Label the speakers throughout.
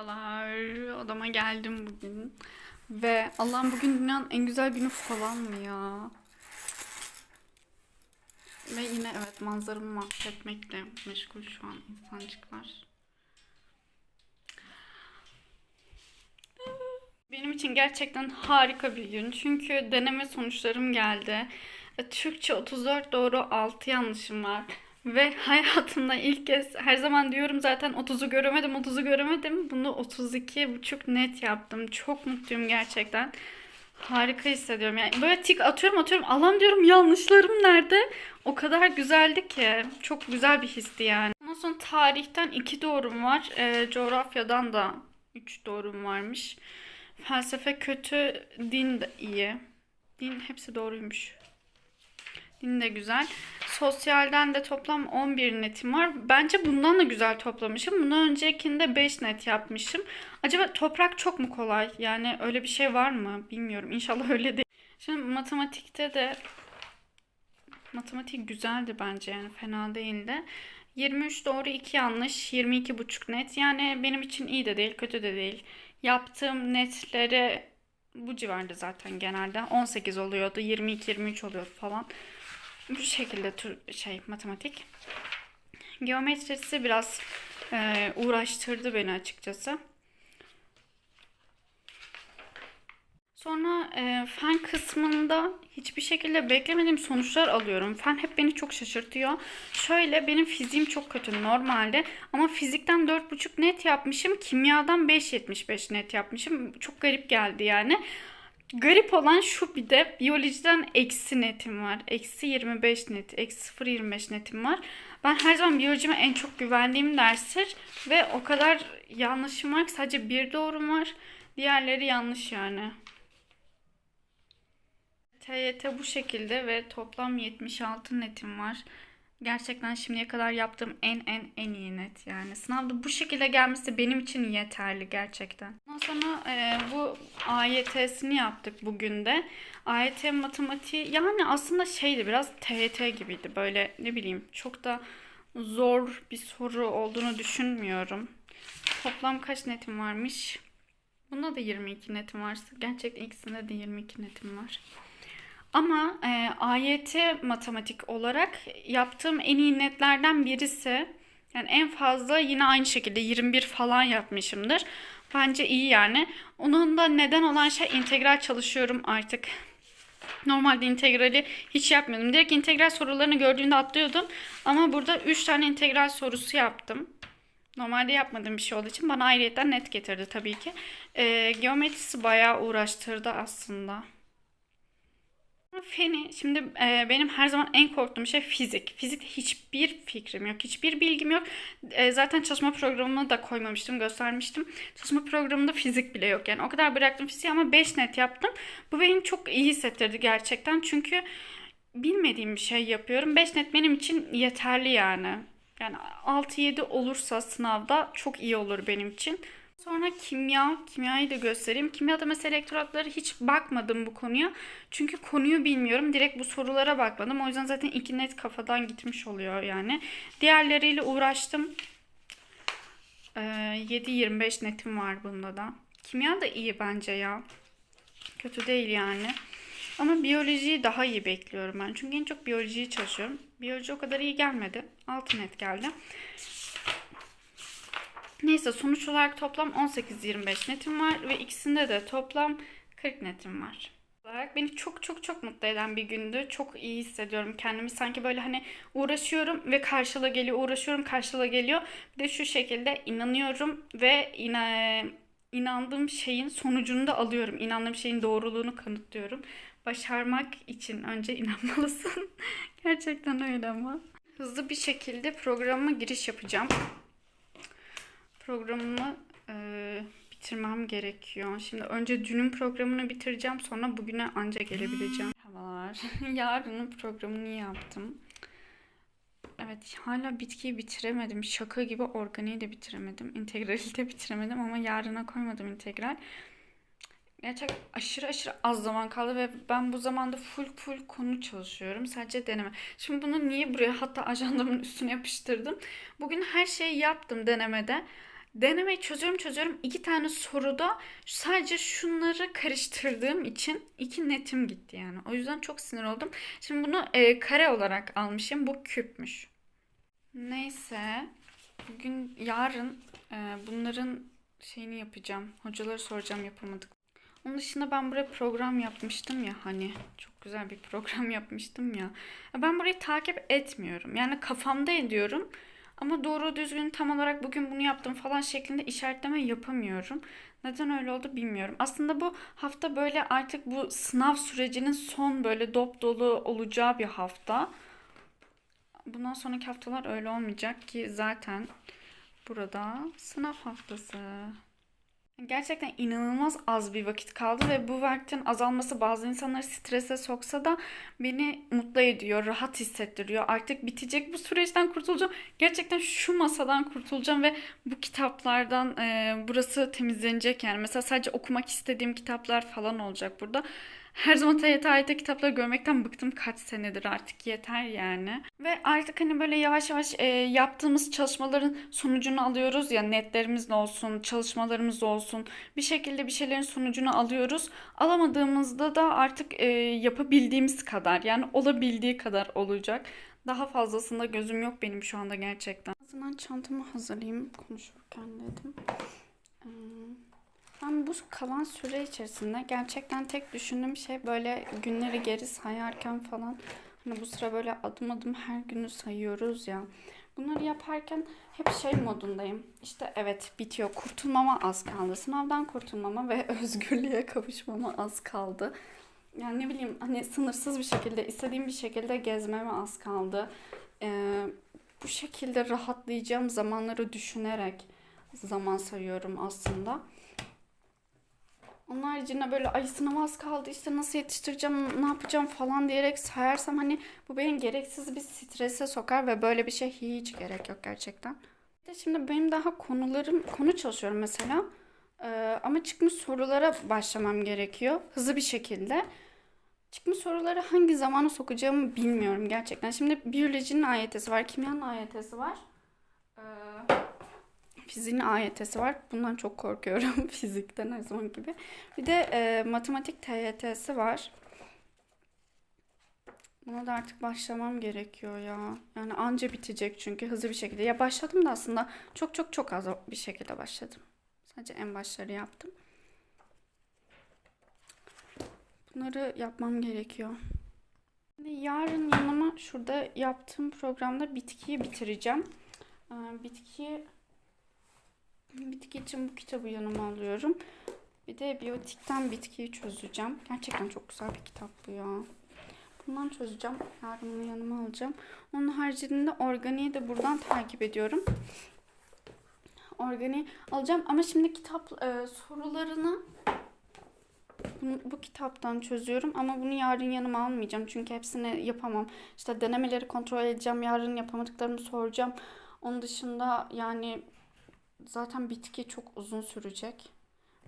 Speaker 1: Merhabalar. Odama geldim bugün. Ve Allah'ım bugün dünyanın en güzel günü falan mı ya? Ve yine evet manzaramı mahvetmekle meşgul şu an insancıklar. Benim için gerçekten harika bir gün. Çünkü deneme sonuçlarım geldi. E, Türkçe 34 doğru 6 yanlışım var. Ve hayatımda ilk kez her zaman diyorum zaten 30'u göremedim 30'u göremedim. Bunu 32 buçuk net yaptım. Çok mutluyum gerçekten. Harika hissediyorum. Yani böyle tik atıyorum atıyorum. Allah'ım diyorum yanlışlarım nerede? O kadar güzeldi ki. Çok güzel bir histi yani. Ondan sonra tarihten 2 doğrum var. Ee, coğrafyadan da 3 doğrum varmış. Felsefe kötü, din de iyi. Din hepsi doğruymuş. Din de güzel. Sosyalden de toplam 11 netim var. Bence bundan da güzel toplamışım. Bundan öncekinde 5 net yapmışım. Acaba toprak çok mu kolay? Yani öyle bir şey var mı? Bilmiyorum. İnşallah öyle değil. Şimdi matematikte de matematik güzeldi bence yani fena değildi. 23 doğru 2 yanlış 22 buçuk net. Yani benim için iyi de değil kötü de değil. Yaptığım netleri bu civarda zaten genelde 18 oluyordu 22-23 oluyordu falan. Bu şekilde tür şey matematik. Geometrisi biraz e, uğraştırdı beni açıkçası. Sonra e, fen kısmında hiçbir şekilde beklemediğim sonuçlar alıyorum. Fen hep beni çok şaşırtıyor. Şöyle benim fiziğim çok kötü normalde ama fizikten 4,5 net yapmışım. Kimyadan 5,75 net yapmışım. Çok garip geldi yani. Garip olan şu bir de biyolojiden eksi netim var. Eksi 25 net, eksi 0,25 netim var. Ben her zaman biyolojime en çok güvendiğim derstir. Ve o kadar yanlışım var ki sadece bir doğrum var. Diğerleri yanlış yani. TYT bu şekilde ve toplam 76 netim var. Gerçekten şimdiye kadar yaptığım en en en iyi net yani. Sınavda bu şekilde gelmesi benim için yeterli gerçekten. Ondan sonra e, bu AYT'sini yaptık bugün de. AYT matematiği yani aslında şeydi biraz TYT gibiydi. Böyle ne bileyim çok da zor bir soru olduğunu düşünmüyorum. Toplam kaç netim varmış? Bunda da 22 netim var. Gerçekten ikisinde de 22 netim var. Ama e, AYT matematik olarak yaptığım en iyi netlerden birisi. Yani en fazla yine aynı şekilde 21 falan yapmışımdır. Bence iyi yani. Onun da neden olan şey integral çalışıyorum artık. Normalde integrali hiç yapmıyordum. Direkt integral sorularını gördüğümde atlıyordum. Ama burada 3 tane integral sorusu yaptım. Normalde yapmadığım bir şey olduğu için bana ayrıyetten net getirdi tabii ki. E, geometrisi bayağı uğraştırdı aslında. Feni, şimdi e, benim her zaman en korktuğum şey fizik. Fizikte hiçbir fikrim yok, hiçbir bilgim yok. E, zaten çalışma programına da koymamıştım, göstermiştim. Çalışma programında fizik bile yok. Yani o kadar bıraktım fiziği ama 5 net yaptım. Bu beni çok iyi hissettirdi gerçekten. Çünkü bilmediğim bir şey yapıyorum. 5 net benim için yeterli yani. Yani 6-7 olursa sınavda çok iyi olur benim için. Sonra kimya, kimyayı da göstereyim. Kimyada mesela elektrotlara hiç bakmadım bu konuya. Çünkü konuyu bilmiyorum. Direkt bu sorulara bakmadım. O yüzden zaten iki net kafadan gitmiş oluyor yani. Diğerleriyle uğraştım. Ee, 7-25 netim var bunda da. Kimya da iyi bence ya. Kötü değil yani. Ama biyolojiyi daha iyi bekliyorum ben. Çünkü en çok biyolojiyi çalışıyorum. Biyoloji o kadar iyi gelmedi. 6 net geldi. Neyse sonuç olarak toplam 18-25 netim var ve ikisinde de toplam 40 netim var. Olarak beni çok çok çok mutlu eden bir gündü. Çok iyi hissediyorum kendimi. Sanki böyle hani uğraşıyorum ve karşıla geliyor, uğraşıyorum karşıla geliyor. Bir de şu şekilde inanıyorum ve ina inandığım şeyin sonucunu da alıyorum. İnandığım şeyin doğruluğunu kanıtlıyorum. Başarmak için önce inanmalısın. Gerçekten öyle ama. Hızlı bir şekilde programa giriş yapacağım programımı e, bitirmem gerekiyor. Şimdi önce dünün programını bitireceğim. Sonra bugüne anca gelebileceğim. Havalar. Yarının programını yaptım. Evet hala bitkiyi bitiremedim. Şaka gibi organiği de bitiremedim. İntegrali de bitiremedim ama yarına koymadım integral. Gerçekten aşırı aşırı az zaman kaldı ve ben bu zamanda full full konu çalışıyorum. Sadece deneme. Şimdi bunu niye buraya hatta ajandamın üstüne yapıştırdım. Bugün her şeyi yaptım denemede. Denemeyi çözüyorum çözüyorum. İki tane soruda sadece şunları karıştırdığım için iki netim gitti yani. O yüzden çok sinir oldum. Şimdi bunu e, kare olarak almışım. Bu küpmüş. Neyse. Bugün yarın e, bunların şeyini yapacağım. Hocaları soracağım yapamadık. Onun dışında ben buraya program yapmıştım ya hani çok güzel bir program yapmıştım ya. Ben burayı takip etmiyorum. Yani kafamda ediyorum ama doğru düzgün tam olarak bugün bunu yaptım falan şeklinde işaretleme yapamıyorum. Neden öyle oldu bilmiyorum. Aslında bu hafta böyle artık bu sınav sürecinin son böyle dop dolu olacağı bir hafta. Bundan sonraki haftalar öyle olmayacak ki zaten burada sınav haftası. Gerçekten inanılmaz az bir vakit kaldı ve bu vaktin azalması bazı insanları strese soksa da beni mutlu ediyor, rahat hissettiriyor. Artık bitecek bu süreçten kurtulacağım. Gerçekten şu masadan kurtulacağım ve bu kitaplardan e, burası temizlenecek yani. Mesela sadece okumak istediğim kitaplar falan olacak burada. Her zaman TYT AYT kitapları görmekten bıktım kaç senedir artık yeter yani. Ve artık hani böyle yavaş yavaş e, yaptığımız çalışmaların sonucunu alıyoruz ya netlerimiz de olsun, çalışmalarımız olsun. Bir şekilde bir şeylerin sonucunu alıyoruz. Alamadığımızda da artık e, yapabildiğimiz kadar yani olabildiği kadar olacak. Daha fazlasında gözüm yok benim şu anda gerçekten. Zaman çantamı hazırlayayım konuşurken dedim. Hmm. Ben bu kalan süre içerisinde gerçekten tek düşündüğüm şey böyle günleri geri sayarken falan hani bu sıra böyle adım adım her günü sayıyoruz ya. Bunları yaparken hep şey modundayım. İşte evet bitiyor. Kurtulmama az kaldı. Sınavdan kurtulmama ve özgürlüğe kavuşmama az kaldı. Yani ne bileyim hani sınırsız bir şekilde istediğim bir şekilde gezmeme az kaldı. Ee, bu şekilde rahatlayacağım zamanları düşünerek zaman sayıyorum aslında. Onun haricinde böyle ay sınav az kaldı işte nasıl yetiştireceğim ne yapacağım falan diyerek sayarsam hani bu beni gereksiz bir strese sokar ve böyle bir şey hiç gerek yok gerçekten. De şimdi benim daha konularım konu çalışıyorum mesela Ee, ama çıkmış sorulara başlamam gerekiyor hızlı bir şekilde. Çıkmış soruları hangi zamana sokacağımı bilmiyorum gerçekten. Şimdi biyolojinin AYT'si var, kimyanın AYT'si var. Ee, Fiziğin AYT'si var. Bundan çok korkuyorum fizikten her zaman gibi. Bir de e, matematik TYT'si var. Buna da artık başlamam gerekiyor ya. Yani anca bitecek çünkü hızlı bir şekilde. Ya başladım da aslında çok çok çok az bir şekilde başladım. Sadece en başları yaptım. Bunları yapmam gerekiyor. Şimdi yarın yanıma şurada yaptığım programda bitkiyi bitireceğim. Bitkiyi Bitki için bu kitabı yanıma alıyorum. Bir de biyotikten bitkiyi çözeceğim. Gerçekten çok güzel bir kitap bu ya. Bundan çözeceğim. Yarın bunu yanıma alacağım. Onun haricinde organiği de buradan takip ediyorum. Organiği alacağım ama şimdi kitap e, sorularını bunu, bu kitaptan çözüyorum ama bunu yarın yanıma almayacağım. Çünkü hepsini yapamam. İşte denemeleri kontrol edeceğim. Yarın yapamadıklarımı soracağım. Onun dışında yani zaten bitki çok uzun sürecek.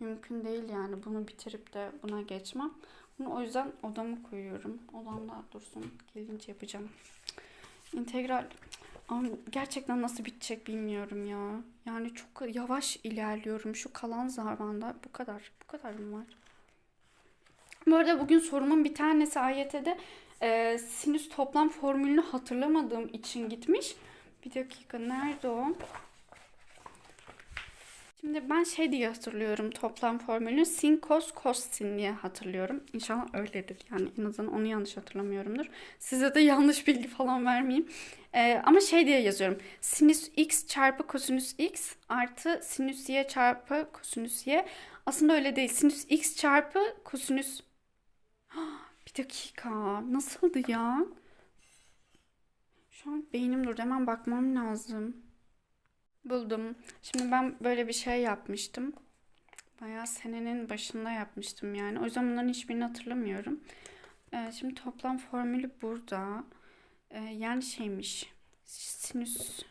Speaker 1: Mümkün değil yani bunu bitirip de buna geçmem. Bunu o yüzden odama koyuyorum. Odamda dursun. Gelince yapacağım. İntegral ama gerçekten nasıl bitecek bilmiyorum ya. Yani çok yavaş ilerliyorum şu kalan zamanda. Bu kadar. Bu kadar mı var? Bu arada bugün sorumun bir tanesi AYT'de e, sinüs toplam formülünü hatırlamadığım için gitmiş. Bir dakika nerede o? Şimdi ben şey diye hatırlıyorum toplam formülünü sin cos cos sin diye hatırlıyorum. İnşallah öyledir yani en azından onu yanlış hatırlamıyorumdur. Size de yanlış bilgi falan vermeyeyim. Ee, ama şey diye yazıyorum. Sinüs x çarpı kosinüs x artı sinüs y çarpı kosinüs y. Aslında öyle değil. Sinüs x çarpı kosinüs... Bir dakika. Nasıldı ya? Şu an beynim durdu. Hemen bakmam lazım. Buldum. Şimdi ben böyle bir şey yapmıştım. Bayağı senenin başında yapmıştım yani. O yüzden bunların hiçbirini hatırlamıyorum. Ee, şimdi toplam formülü burada. Ee, yani şeymiş. Sinüs.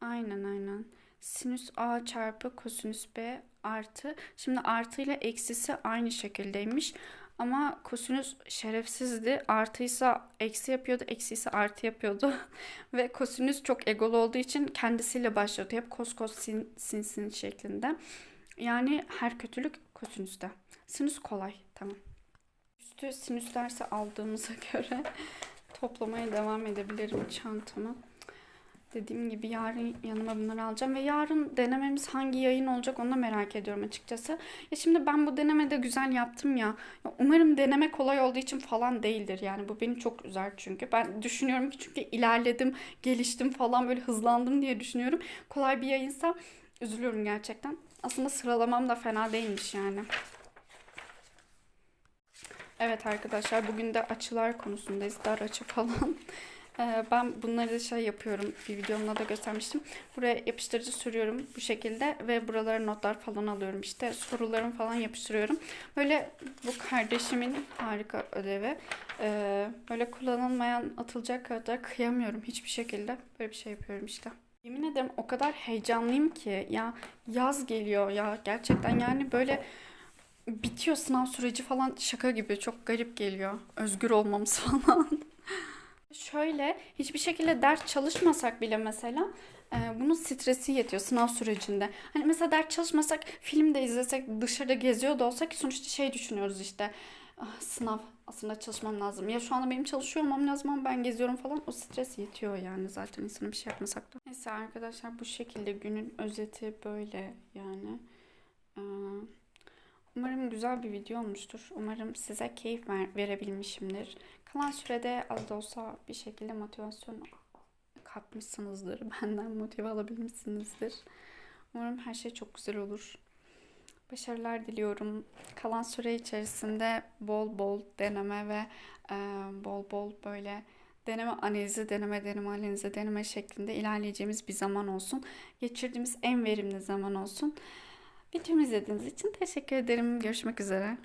Speaker 1: Aynen aynen. Sinüs A çarpı kosinüs B artı. Şimdi artı ile eksisi aynı şekildeymiş. Ama kosinüs şerefsizdi. Artıysa eksi yapıyordu, eksiyse artı yapıyordu. Ve kosinüs çok egolu olduğu için kendisiyle başlıyordu. Hep kos kos sin sin sin şeklinde. Yani her kötülük kosinüste. Sinüs kolay. Tamam. Üstü sinüs dersi aldığımıza göre toplamaya devam edebilirim çantamı. Dediğim gibi yarın yanıma bunları alacağım ve yarın denememiz hangi yayın olacak onu da merak ediyorum açıkçası. Ya şimdi ben bu denemede güzel yaptım ya. ya umarım deneme kolay olduğu için falan değildir. Yani bu beni çok üzer çünkü. Ben düşünüyorum ki çünkü ilerledim, geliştim falan böyle hızlandım diye düşünüyorum. Kolay bir yayınsa üzülüyorum gerçekten. Aslında sıralamam da fena değilmiş yani. Evet arkadaşlar bugün de açılar konusundayız. Dar açı falan. Ee, Ben bunları da şey yapıyorum. Bir videomda da göstermiştim. Buraya yapıştırıcı sürüyorum bu şekilde ve buralara notlar falan alıyorum. İşte sorularımı falan yapıştırıyorum. Böyle bu kardeşimin harika ödevi. Ee, Böyle kullanılmayan atılacak kadar kıyamıyorum hiçbir şekilde. Böyle bir şey yapıyorum işte. Yemin ederim o kadar heyecanlıyım ki ya yaz geliyor ya gerçekten yani böyle bitiyor sınav süreci falan şaka gibi çok garip geliyor. Özgür olmamız falan. Şöyle hiçbir şekilde ders çalışmasak bile mesela e, bunun stresi yetiyor sınav sürecinde. Hani mesela ders çalışmasak film de izlesek dışarıda geziyor da olsak sonuçta şey düşünüyoruz işte "Ah, sınav aslında çalışmam lazım. Ya şu anda benim çalışıyor olmam lazım ama ben geziyorum falan o stres yetiyor yani zaten insana bir şey yapmasak da. Neyse arkadaşlar bu şekilde günün özeti böyle yani. Umarım güzel bir video olmuştur. Umarım size keyif ver, verebilmişimdir. Kalan sürede az da olsa bir şekilde motivasyon kapmışsınızdır. Benden motive alabilmişsinizdir. Umarım her şey çok güzel olur. Başarılar diliyorum. Kalan süre içerisinde bol bol deneme ve e, bol bol böyle deneme analizi, deneme deneme analizi, deneme şeklinde ilerleyeceğimiz bir zaman olsun. Geçirdiğimiz en verimli zaman olsun. Videomu izlediğiniz için teşekkür ederim. Görüşmek üzere.